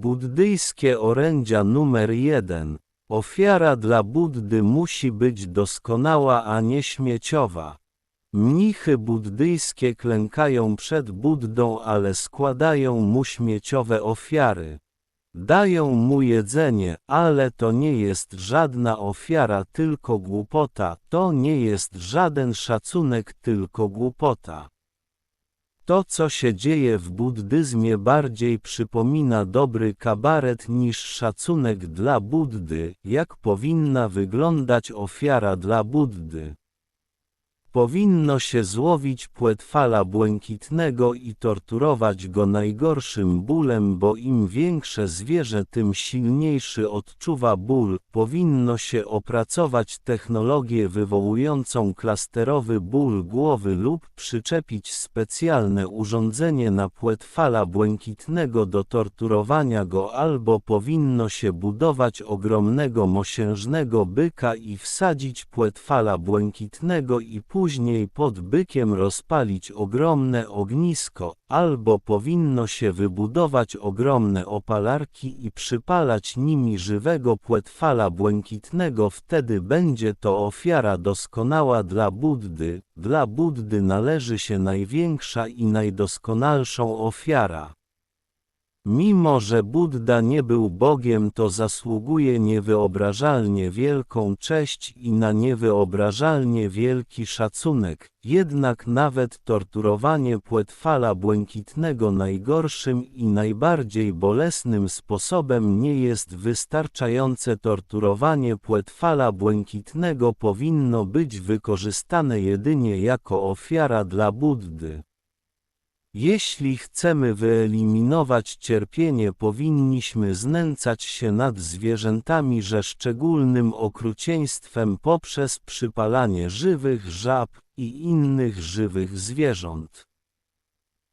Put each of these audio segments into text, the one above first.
Buddyjskie orędzia numer jeden. Ofiara dla Buddy musi być doskonała, a nie śmieciowa. Mnichy buddyjskie klękają przed Buddą, ale składają mu śmieciowe ofiary. Dają mu jedzenie, ale to nie jest żadna ofiara, tylko głupota, to nie jest żaden szacunek, tylko głupota. To, co się dzieje w buddyzmie, bardziej przypomina dobry kabaret niż szacunek dla Buddy, jak powinna wyglądać ofiara dla Buddy. Powinno się złowić płetwala błękitnego i torturować go najgorszym bólem, bo im większe zwierzę, tym silniejszy odczuwa ból. Powinno się opracować technologię wywołującą klasterowy ból głowy lub przyczepić specjalne urządzenie na płetwala błękitnego do torturowania go albo powinno się budować ogromnego mosiężnego byka i wsadzić płetwala błękitnego i później później pod bykiem rozpalić ogromne ognisko, albo powinno się wybudować ogromne opalarki i przypalać nimi żywego płetwala błękitnego wtedy będzie to ofiara doskonała dla Buddy, dla Buddy należy się największa i najdoskonalszą ofiara. Mimo że Buddha nie był Bogiem to zasługuje niewyobrażalnie wielką cześć i na niewyobrażalnie wielki szacunek, jednak nawet torturowanie płetwala błękitnego najgorszym i najbardziej bolesnym sposobem nie jest wystarczające torturowanie płetwala błękitnego powinno być wykorzystane jedynie jako ofiara dla Buddy. Jeśli chcemy wyeliminować cierpienie powinniśmy znęcać się nad zwierzętami że szczególnym okrucieństwem poprzez przypalanie żywych żab i innych żywych zwierząt.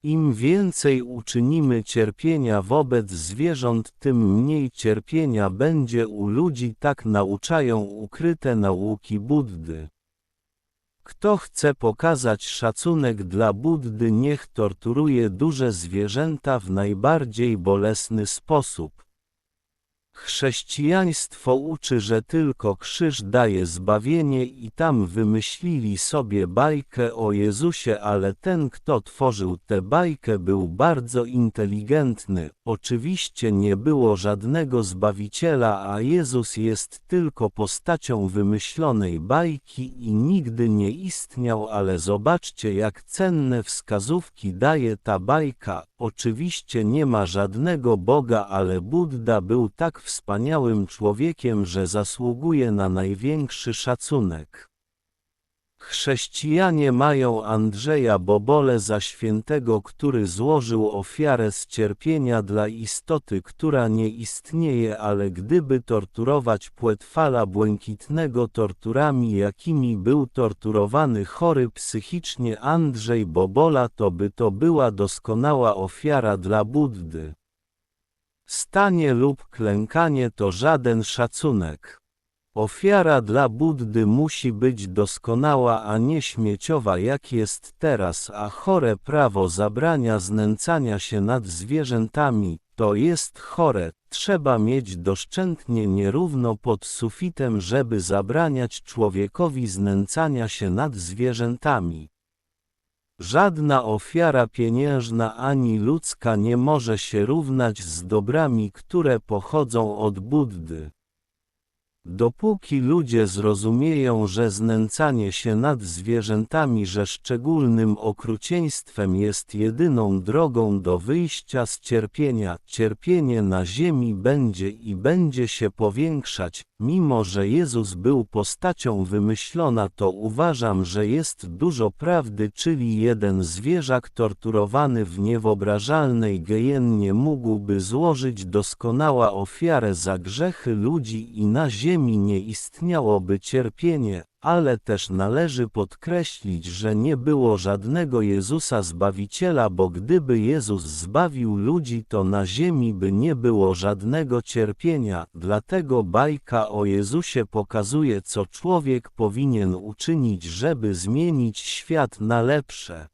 Im więcej uczynimy cierpienia wobec zwierząt tym mniej cierpienia będzie u ludzi tak nauczają ukryte nauki Buddy. Kto chce pokazać szacunek dla Buddy niech torturuje duże zwierzęta w najbardziej bolesny sposób. Chrześcijaństwo uczy, że tylko krzyż daje zbawienie i tam wymyślili sobie bajkę o Jezusie, ale ten kto tworzył tę bajkę był bardzo inteligentny. Oczywiście nie było żadnego Zbawiciela, a Jezus jest tylko postacią wymyślonej bajki i nigdy nie istniał, ale zobaczcie jak cenne wskazówki daje ta bajka. Oczywiście nie ma żadnego Boga, ale Buddha był tak wspaniałym człowiekiem, że zasługuje na największy szacunek. Chrześcijanie mają Andrzeja Bobole za świętego, który złożył ofiarę z cierpienia dla istoty, która nie istnieje, ale gdyby torturować płetwala błękitnego torturami, jakimi był torturowany chory psychicznie Andrzej Bobola, to by to była doskonała ofiara dla Buddy. Stanie lub klękanie to żaden szacunek. Ofiara dla Buddy musi być doskonała, a nie śmieciowa jak jest teraz, a chore prawo zabrania znęcania się nad zwierzętami, to jest chore, trzeba mieć doszczętnie nierówno pod sufitem, żeby zabraniać człowiekowi znęcania się nad zwierzętami. Żadna ofiara pieniężna ani ludzka nie może się równać z dobrami, które pochodzą od Buddy. Dopóki ludzie zrozumieją, że znęcanie się nad zwierzętami, że szczególnym okrucieństwem jest jedyną drogą do wyjścia z cierpienia, cierpienie na ziemi będzie i będzie się powiększać, mimo że Jezus był postacią wymyślona, to uważam, że jest dużo prawdy, czyli jeden zwierzak torturowany w niewyobrażalnej gejennie mógłby złożyć doskonała ofiarę za grzechy ludzi i na ziemi nie istniałoby cierpienie, ale też należy podkreślić, że nie było żadnego Jezusa Zbawiciela, bo gdyby Jezus zbawił ludzi, to na ziemi by nie było żadnego cierpienia, dlatego bajka o Jezusie pokazuje, co człowiek powinien uczynić, żeby zmienić świat na lepsze.